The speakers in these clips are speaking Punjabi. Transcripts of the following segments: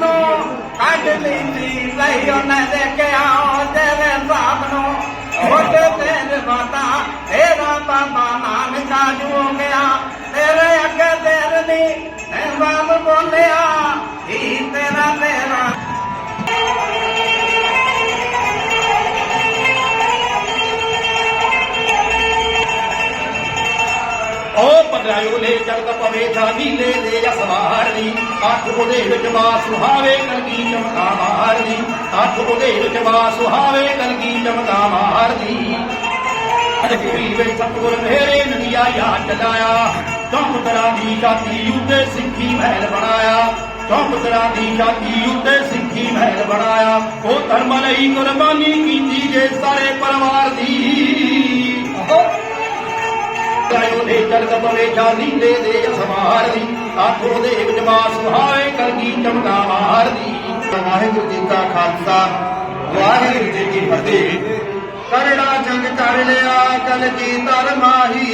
ਨੂੰ ਕੱਢ ਲਈ ਸੀ ਲਈ ਉਹਨੇ ਦੇਖਿਆ ਤੇਰੇ ਸਾਹਬ ਨੂੰ ਉਹਦੇ ਤੇਰੇ ਮਾਤਾ ਤੇਰਾ ਬਾਬਾ ਨਾਨਕਾ ਜੂ ਗਿਆ। ਤੇਰੇ ਅੱਗੇ ਤੇਰੇ ਨਹੀਂ ਮੈਂ ਬਾਬ ਬੋਲਿਆ ਓ ਲੈ ਜਗਤ ਪਵੇ ਜਾਨੀ ਲੈ ਲੈ ਅਸਵਾਰਨੀ ਅੱਖ ਉਹਦੇ ਵਿੱਚ ਵਾ ਸੁਹਾਵੇ, ਕਲਗੀ ਚਮਕਾ ਮਾਰਨੀ ਅੱਖ ਉਹਦੇ ਵਿੱਚ ਵਾ ਸੁਹਾਵੇ, ਕਲਗੀ ਚਮਕਾ ਮਾਰਨੀ ਅਜ ਵੇ ਸਤਗੁਰ ਮੇਰੇ ਨਦੀਆ ਯਾਦ ਚਲਾਇਆ ਚੌਂਕ ਤਰ੍ਹਾਂ ਦੀ ਜਾਤੀ ਉੱਤੇ ਸਿੱਖੀ ਮਹਿਲ ਬਣਾਇਆ। ਚੌਂਕ ਤਰ੍ਹਾਂ ਦੀ ਜਾਤੀ ਉੱਤੇ ਸਿੱਖੀ ਮਹਿਲ ਬਣਾਇਆ। ਉਹ ਧਰਮ ਲਈ ਕੁਰਬਾਨੀ ਕੀਤੀ ਜੇ ਸਾਰੇ ਪਰਿਵਾਰ ਦੀ। ਕਾਇਓ ਦੇ ਜਗਤ ਪਵੇ ਜਾਨੀ, ਲੈ ਦੇ ਸਮਾਰਦੀ ਆਖੋ ਦੇ ਵਿੱਚ ਸੁਹਾਏ ਕਲਗੀ ਚਮਕਾ ਮਾਰਦੀ ਵਾਹਿਗੁਰੂ ਜੀ ਕਾ ਖਾਲਸਾ, ਵਾਹਿਗੁਰੂ ਜੀ ਕੀ ਫਤਿਹ। ਕਰੜਾ ਜੰਗ ਕਰ ਲਿਆ, ਕਲ ਕੀ ਤਰ ਮਾਹੀ।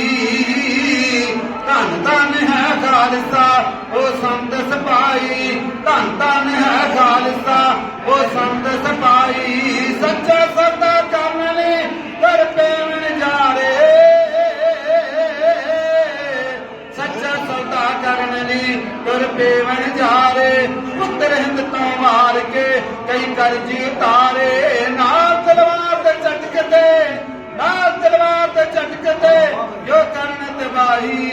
ਧੰਨ ਧੰਨ ਹੈ ਖਾਲਸਾ ਉਹ ਸੰਤ ਸਪਾਈ ਧੰਨ ਧੰਨ ਹੈ ਖਾਲਸਾ ਉਹ ਸੰਤ ਸਪਾਈ ਕਈ ਕਰਜ਼ੀ ਉਤਾਰੇ ਨਾਲ ਤਲਵਾਰ ਤੇ ਝਟਕ ਤੇ, ਨਾਲ ਤਲਵਾਰ ਤੇ ਝਟਕ ਜੋ ਕਰਨ ਤਬਾਹੀ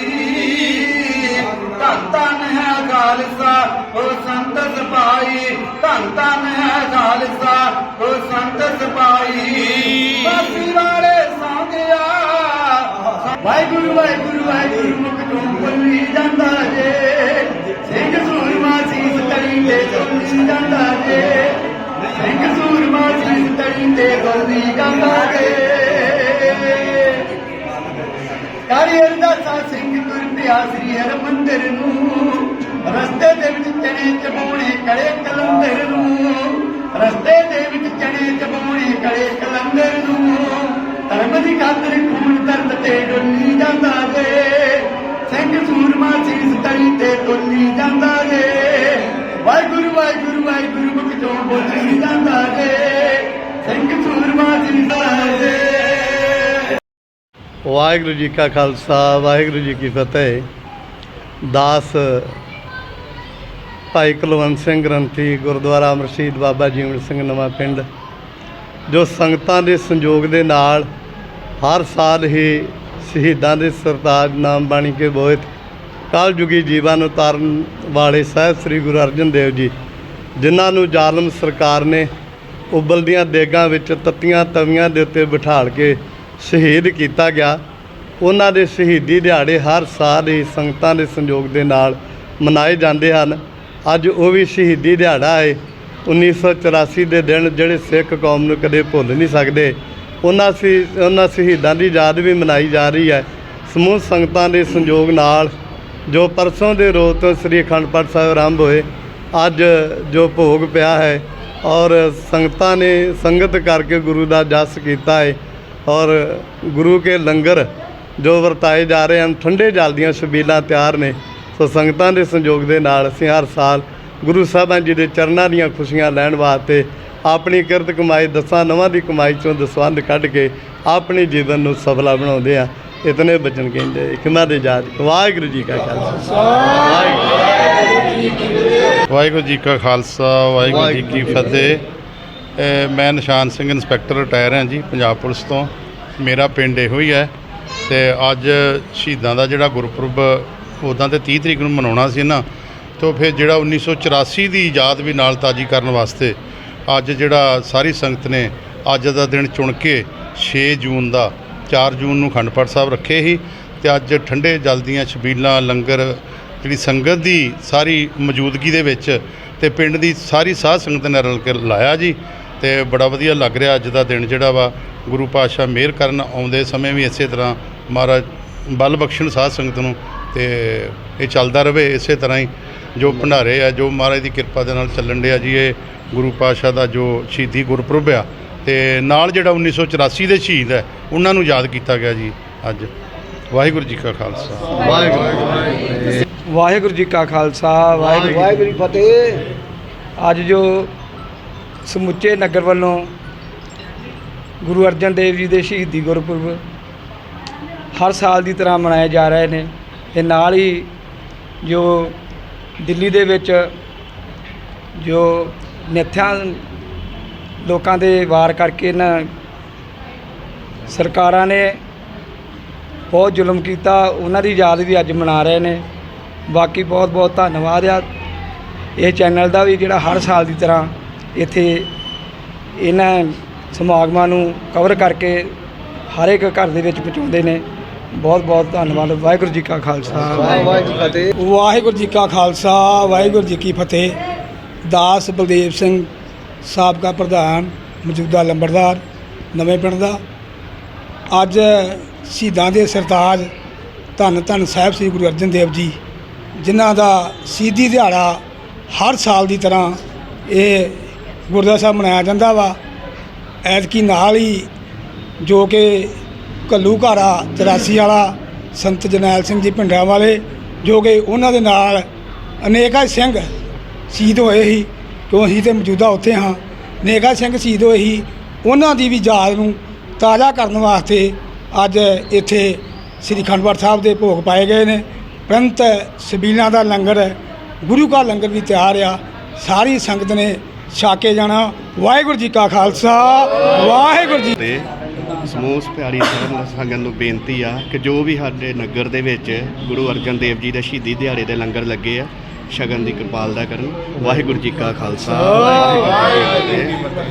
ਧੰਨ ਧੰਨ ਹੈ ਖਾਲਸਾ, ਉਹ ਸੰਤ ਸਿਪਾਹੀ। ਧੰਨ ਧੰਨ ਹੈ ਖਾਲਸਾ, ਉਹ ਸੰਤ ਸਿਪਾਹੀ। ਬਾਸੀ ਵਾਲੇ ਸੌਂ ਵਾਹਿਗੁਰੂ ਵਾਹਿਗੁਰੂ ਵਾਹਿਗੁਰੂ, ਮੁਖ ਤੋਂ ਬੋਲੀ ਜਾਂਦਾ ਜੇ। ਸੀਸ ਤੜੀ ਤੇ ਬੋਲੀ ਜਾਂਦਾ ਜੇ ਕਾਰੀ ਅਰਦਾਸਾ ਸਿੰਘ ਤੁਰ ਪਿਆ ਸ੍ਰੀ ਹਰਮੰਦਰ ਨੂੰ, ਰਸਤੇ ਦੇ ਵਿੱਚ ਚਣੇ ਚਬਾਉਣੇ ਕੜੇ ਕਲੰਦਰ ਨੂੰ। ਰਸਤੇ ਦੇ ਵਿੱਚ ਚਣੇ ਚਬਾਉਣੇ ਕੜੇ ਕਲੰਦਰ ਨੂੰ। ਧਰਮ ਦੀ ਖਾਤਰ ਖੂਨ ਦਰਦ ਤੇ ਡੋਲੀ ਜਾਂਦਾ ਵੇ ਸਿੰਘ ਸੂਰਮਾ ਸੀਸ ਤਰੀ ਤੇ ਡੋਲੀ ਜਾਂਦਾ ਵੇ ਵਾਹਿਗੁਰੂ ਵਾਹਿਗੁਰੂ ਵਾਹਿਗੁਰੂ, ਮੁਖ ਤੋਂ ਬੋਲੀ ਵਾਹਿਗੁਰੂ ਜੀ ਕਾ ਖਾਲਸਾ, ਵਾਹਿਗੁਰੂ ਜੀ ਕੀ ਫਤਿਹ। ਦਾਸ ਭਾਈ ਕੁਲਵੰਤ ਸਿੰਘ ਗ੍ਰੰਥੀ, ਗੁਰਦੁਆਰਾ ਅਮਰਸ਼ੀਦ ਬਾਬਾ ਜੀਵਨ ਸਿੰਘ ਨਵਾਂ ਪਿੰਡ, ਜੋ ਸੰਗਤਾਂ ਦੇ ਸੰਯੋਗ ਦੇ ਨਾਲ ਹਰ ਸਾਲ ਹੀ ਸ਼ਹੀਦਾਂ ਦੇ ਸਰਤਾਜ ਨਾਮ ਬਾਣੀ ਕੇ ਬੋਹਿਤ ਕਲ ਜੀਵਾਂ ਨੂੰ ਤਾਰਨ ਵਾਲੇ ਸਾਹਿਬ ਸ੍ਰੀ ਗੁਰੂ ਅਰਜਨ ਦੇਵ ਜੀ, ਜਿਨ੍ਹਾਂ ਨੂੰ ਜ਼ਾਲਮ ਸਰਕਾਰ ਨੇ ਉਬਲਦੀਆਂ ਦੇਗਾਂ ਵਿੱਚ ਤੱਤੀਆਂ ਤਵੀਆਂ ਦੇ ਉੱਤੇ ਬਿਠਾਲ ਕੇ ਸ਼ਹੀਦ ਕੀਤਾ ਗਿਆ। ਉਹਨਾਂ ਦੇ ਸ਼ਹੀਦੀ ਦਿਹਾੜੇ ਹਰ ਸਾਲ ਹੀ ਸੰਗਤਾਂ ਦੇ ਸੰਯੋਗ ਦੇ ਨਾਲ ਮਨਾਏ ਜਾਂਦੇ ਹਨ। ਅੱਜ ਉਹ ਵੀ ਸ਼ਹੀਦੀ ਦਿਹਾੜਾ ਹੈ। 1984 ਦੇ ਦਿਨ ਜਿਹੜੇ ਸਿੱਖ ਕੌਮ ਨੂੰ ਕਦੇ ਭੁੱਲ ਨਹੀਂ ਸਕਦੇ। ਉਹਨਾਂ ਸੀ, ਉਹਨਾਂ ਸ਼ਹੀਦਾਂ ਦੀ ਯਾਦ ਵੀ ਮਨਾਈ ਜਾ ਰਹੀ ਹੈ। ਸਮੂਹ ਸੰਗਤਾਂ ਦੇ ਸੰਯੋਗ ਨਾਲ ਜੋ ਪਰਸੋਂ ਦੇ ਰੋਜ਼ ਤੋਂ ਸ੍ਰੀ ਅਖੰਡ ਪਾਠ ਸਾਹਿਬ ਆਰੰਭ ਹੋਏ, ਅੱਜ ਜੋ ਭੋਗ ਪਿਆ ਹੈ ਔਰ ਸੰਗਤਾਂ ਨੇ ਸੰਗਤ ਕਰਕੇ ਗੁਰੂ ਦਾ ਜਸ ਕੀਤਾ ਹੈ ਔਰ ਗੁਰੂ ਕੇ ਲੰਗਰ ਜੋ ਵਰਤਾਏ ਜਾ ਰਹੇ ਹਨ, ਠੰਡੇ ਜਲ ਦੀਆਂ ਛਬੀਲਾਂ ਤਿਆਰ ਨੇ। ਸੋ ਸੰਗਤਾਂ ਦੇ ਸੰਯੋਗ ਦੇ ਨਾਲ ਅਸੀਂ ਹਰ ਸਾਲ ਗੁਰੂ ਸਾਹਿਬਾਂ ਜੀ ਦੇ ਚਰਨਾਂ ਦੀਆਂ ਖੁਸ਼ੀਆਂ ਲੈਣ ਵਾਸਤੇ ਆਪਣੀ ਕਿਰਤ ਕਮਾਈ, ਦਸਾਂ ਨਵਾਂ ਦੀ ਕਮਾਈ ਚੋਂ ਦਸਵੰਧ ਕੱਢ ਕੇ ਆਪਣੇ ਜੀਵਨ ਨੂੰ ਸਫਲਾ ਬਣਾਉਂਦੇ ਆ ਇਤਨੇ ਬਚਨ ਕਹਿੰਦੇ ਖਿਮਾ ਦੇ ਜਾਤ ਵਾਹਿਗੁਰੂ ਜੀ ਕਾ ਖਾਲਸਾ। ਵਾਹਿਗੁਰੂ ਵਾਹਿਗੁਰੂ ਜੀ ਕਾ ਖਾਲਸਾ ਵਾਹਿਗੁਰੂ ਜੀ ਕੀ ਫਤਿਹ। ਮੈਂ ਨਿਸ਼ਾਨ ਸਿੰਘ ਇੰਸਪੈਕਟਰ ਰਿਟਾਇਰ ਹਾਂ ਜੀ ਪੰਜਾਬ ਪੁਲਿਸ ਤੋਂ। ਮੇਰਾ ਪਿੰਡ ਇਹੋ ਹੀ ਹੈ ਤੇ ਅੱਜ ਸ਼ਹੀਦਾਂ ਦਾ ਜਿਹੜਾ ਗੁਰਪੁਰਬ ਉਦਾਂ ਤੇ 30 ਤਰੀਕ ਨੂੰ ਮਨਾਉਣਾ ਸੀ ਨਾ ਤੋਂ ਫਿਰ ਜਿਹੜਾ 1984 ਦੀ ਯਾਦ ਵੀ ਨਾਲ ਤਾਜੀ ਕਰਨ ਵਾਸਤੇ ਅੱਜ ਜਿਹੜਾ ਸਾਰੀ ਸੰਗਤ ਨੇ ਅੱਜ ਦਾ ਦਿਨ ਚੁਣ ਕੇ 6 ਜੂਨ ਦਾ 4 ਜੂਨ ਨੂੰ ਅਖੰਡ ਪਾਠ ਸਾਹਿਬ ਰੱਖੇ ਸੀ ਤੇ ਅੱਜ ਠੰਡੇ ਜਲ ਦੀਆਂ ਛਬੀਲਾਂ ਲੰਗਰ ਜਿਹੜੀ ਸੰਗਤ ਦੀ ਸਾਰੀ ਮੌਜੂਦਗੀ ਦੇ ਵਿੱਚ ਤੇ ਪਿੰਡ ਦੀ ਸਾਰੀ ਸਾਧ ਸੰਗਤ ਨੇ ਰਲ ਕੇ ਲਾਇਆ ਜੀ ਤੇ ਬੜਾ ਵਧੀਆ ਲੱਗ ਰਿਹਾ ਅੱਜ ਦਾ ਦਿਨ ਜਿਹੜਾ ਵਾ। ਗੁਰੂ ਪਾਤਸ਼ਾਹ ਮਿਹਰ ਕਰਨ ਆਉਂਦੇ ਸਮੇਂ ਵੀ ਇਸੇ ਤਰ੍ਹਾਂ ਮਹਾਰਾਜ ਬਲ ਬਖਸ਼ਣ ਸਾਧ ਸੰਗਤ ਨੂੰ ਤੇ ਇਹ ਚੱਲਦਾ ਰਵੇ ਇਸੇ ਤਰ੍ਹਾਂ ਹੀ ਜੋ ਭੰਡਾਰੇ ਆ, ਜੋ ਮਹਾਰਾਜ ਦੀ ਕਿਰਪਾ ਦੇ ਨਾਲ ਚੱਲਣ ਡਿਆ ਜੀ ਇਹ ਗੁਰੂ ਪਾਤਸ਼ਾਹ ਦਾ ਜੋ ਸ਼ਹੀਦੀ ਗੁਰਪੁਰਬ ਆ। ਤੇ ਨਾਲ ਜਿਹੜਾ 1984 ਦੇ ਸ਼ਹੀਦ ਹੈ, ਉਹਨਾਂ ਨੂੰ ਯਾਦ ਕੀਤਾ ਗਿਆ ਜੀ ਅੱਜ। ਵਾਹਿਗੁਰੂ ਜੀ ਕਾ ਖਾਲਸਾ। ਵਾਹਿਗੁਰੂ ਵਾਹਿਗੁਰੂ ਜੀ ਕਾ ਖਾਲਸਾ ਵਾਹਿਗੁਰੂ ਵਾਹਿਗੁਰੂ ਜੀ ਫਤਿਹ। ਅੱਜ ਜੋ ਸਮੁੱਚੇ ਨਗਰ ਵੱਲੋਂ ਗੁਰੂ ਅਰਜਨ ਦੇਵ ਜੀ ਦੇ ਸ਼ਹੀਦੀ ਗੁਰਪੁਰਬ ਹਰ ਸਾਲ ਦੀ ਤਰ੍ਹਾਂ ਮਨਾਏ ਜਾ ਰਹੇ ਨੇ। ਤੇ ਨਾਲ ਹੀ ਜੋ ਦਿੱਲੀ ਦੇ ਵਿੱਚ ਜੋ ਨਿਥਿਆ ਲੋਕਾਂ ਦੇ ਵਾਰ ਕਰਕੇ ਇਹਨਾਂ ਸਰਕਾਰਾਂ ਨੇ ਬਹੁਤ ਜ਼ੁਲਮ ਕੀਤਾ ਉਹਨਾਂ ਦੀ ਯਾਦ ਵੀ ਅੱਜ ਮਨਾ ਰਹੇ ਨੇ। ਬਾਕੀ ਬਹੁਤ ਬਹੁਤ ਧੰਨਵਾਦ ਆ। ਇਹ ਚੈਨਲ ਦਾ ਵੀ ਜਿਹੜਾ ਹਰ ਸਾਲ ਦੀ ਤਰ੍ਹਾਂ ਇੱਥੇ ਇਹਨਾਂ ਸਮਾਗਮਾਂ ਨੂੰ ਕਵਰ ਕਰਕੇ ਹਰ ਇੱਕ ਘਰ ਦੇ ਵਿੱਚ ਪਹੁੰਚਾਉਂਦੇ ਨੇ। ਬਹੁਤ ਬਹੁਤ ਧੰਨਵਾਦ। ਵਾਹਿਗੁਰੂ ਜੀ ਕਾ ਖਾਲਸਾ। ਵਾਹਿਗੁਰੂ ਫਤਿਹ ਵਾਹਿਗੁਰੂ ਜੀ ਕਾ ਖਾਲਸਾ। ਵਾਹਿਗੁਰੂ ਜੀ ਕੀ ਫਤਿਹ। ਦਾਸ ਬਲਦੇਵ ਸਿੰਘ ਸਾਬਕਾ ਪ੍ਰਧਾਨ, ਮੌਜੂਦਾ ਲੰਬੜਦਾਰ, ਨਵੇਂ ਪਿੰਡ ਦਾ। ਅੱਜ ਸ਼ਹੀਦਾਂ ਦੇ ਸਰਤਾਜ ਧੰਨ ਧੰਨ ਸਾਹਿਬ ਸ੍ਰੀ ਗੁਰੂ ਅਰਜਨ ਦੇਵ ਜੀ ਜਿਨ੍ਹਾਂ ਦਾ ਸ਼ਹੀਦੀ ਦਿਹਾੜਾ ਹਰ ਸਾਲ ਦੀ ਤਰ੍ਹਾਂ ਇਹ ਗੁਰਦੁਆਰਾ ਸਾਹਿਬ ਮਨਾਇਆ ਜਾਂਦਾ ਵਾ। ਐਤਕੀ ਨਾਲ ਹੀ ਜੋ ਕਿ ਘੱਲੂ ਘਾਰਾ 84 ਵਾਲਾ ਸੰਤ ਜਰਨੈਲ ਸਿੰਘ ਜੀ ਪਿੰਡਾਂ ਵਾਲੇ, ਜੋ ਕਿ ਉਹਨਾਂ ਦੇ ਨਾਲ ਅਨੇਕਾਂ ਸਿੰਘ ਸ਼ਹੀਦ ਹੋਏ ਸੀ, ਕਿਉਂ ਅਸੀਂ ਤੇ ਮੌਜੂਦਾ ਉੱਥੇ ਹਾਂ। ਅਨੇਕਾਂ ਸਿੰਘ ਸ਼ਹੀਦ ਹੋਏ ਸੀ, ਉਹਨਾਂ ਦੀ ਵੀ ਯਾਦ ਨੂੰ ਤਾਜ਼ਾ ਕਰਨ ਵਾਸਤੇ ਅੱਜ ਇੱਥੇ ਸ੍ਰੀ ਅਖੰਡ ਪਾਠ ਸਾਹਿਬ ਦੇ ਭੋਗ ਪਾਏ ਗਏ ਨੇ। ਪ੍ਰੰਤ ਸਬੀਲਾਂ ਦਾ ਲੰਗਰ ਗੁਰੂ ਕਾ ਲੰਗਰ ਵੀ ਤਿਆਰ ਆ, ਸਾਰੀ ਸੰਗਤ ਨੇ ਛਾ ਕੇ ਜਾਣਾ। ਵਾਹਿਗੁਰੂ ਜੀ ਕਾ ਖਾਲਸਾ, ਵਾਹਿਗੁਰੂ ਜੀ ਤੇ ਸਮੂਹ ਪਿਆਰੀ ਸੰਗਤ ਨੂੰ ਬੇਨਤੀ ਆ ਕਿ ਜੋ ਵੀ ਸਾਡੇ ਨਗਰ ਦੇ ਵਿੱਚ ਗੁਰੂ ਅਰਜਨ ਦੇਵ ਜੀ ਦੇ ਸ਼ਹੀਦੀ ਦਿਹਾੜੇ ਦੇ ਲੰਗਰ ਲੱਗੇ ਆ, ਸ਼ਗਨ ਦੀ ਕਿਰਪਾਲਤਾ ਕਰਨ। ਵਾਹਿਗੁਰੂ ਜੀ ਕਾ ਖਾਲਸਾ, ਵਾਹਿਗੁਰੂ ਜੀ ਕੀ ਫਤਿਹ।